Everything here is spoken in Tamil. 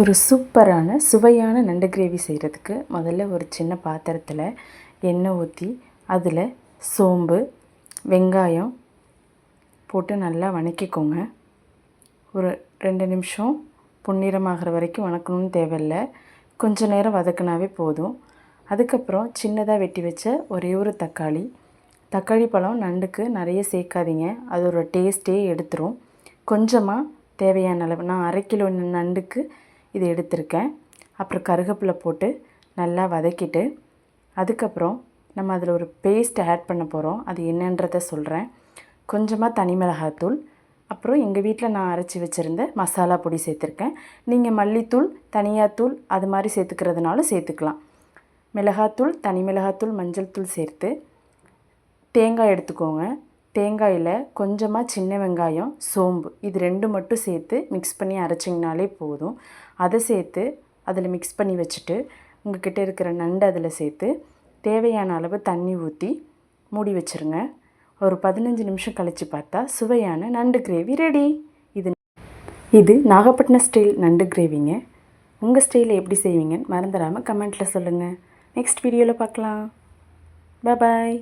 ஒரு சூப்பரான சுவையான நண்டு கிரேவி செய்கிறதுக்கு முதல்ல ஒரு சின்ன பாத்திரத்தில் எண்ணெய் ஊற்றி அதில் சோம்பு வெங்காயம் போட்டு நல்லா வணக்கிக்கோங்க. ஒரு ரெண்டு நிமிஷம் பொன்னிறமாகிற வரைக்கும் வணக்கணும்னு தேவையில்ல. கொஞ்ச நேரம் வதக்குனாவே போதும். அதுக்கப்புறம் சின்னதாக வெட்டி வச்ச ஒரே ஒரு தக்காளி. தக்காளி பழம் நண்டுக்கு நிறைய சேர்க்காதீங்க. அதோட டேஸ்ட்டே எடுத்துரும். கொஞ்சமாக தேவையான அளவு நான் அரை கிலோ நண்டுக்கு இது எடுத்திருக்கேன். அப்புறம் கருவேப்பிலை போட்டு நல்லா வதக்கிட்டு அதுக்கப்புறம் நம்ம அதில் ஒரு பேஸ்ட் ஆட் பண்ண போகிறோம் அது என்னன்றதை சொல்கிறேன் கொஞ்சமாக தனி மிளகாத்தூள் அப்புறம் எங்கள் வீட்டில் நான் அரைச்சி வச்சுருந்த மசாலா பொடி சேர்த்துருக்கேன். நீங்கள் மல்லித்தூள் தனியாத்தூள் அது மாதிரி சேர்த்துக்கிறதுனாலும் சேர்த்துக்கலாம். மிளகாத்தூள் தனி மிளகாத்தூள் மஞ்சள் தூள் சேர்த்து தேங்காய் எடுத்துக்கோங்க. தேங்காயில் கொஞ்சமாக சின்ன வெங்காயம் சோம்பு இது ரெண்டு மட்டும் சேர்த்து மிக்ஸ் பண்ணி அரைச்சிங்கனாலே போதும். அதை சேர்த்து அதில் மிக்ஸ் பண்ணி வச்சுட்டு உங்கள்கிட்ட இருக்கிற நண்டு அதில் சேர்த்து தேவையான அளவு தண்ணி ஊற்றி மூடி வச்சுருங்க. ஒரு பதினஞ்சு நிமிஷம் கழித்து பார்த்தா சுவையான நண்டு கிரேவி ரெடி. இது இது நாகப்பட்டினம் ஸ்டைல் நண்டு கிரேவிங்க. உங்கள் ஸ்டைலில் எப்படி செய்வீங்கன்னு மறந்துடாமல் கமெண்ட்டில் சொல்லுங்கள் நெக்ஸ்ட் வீடியோவில் பார்க்கலாம். பாய்.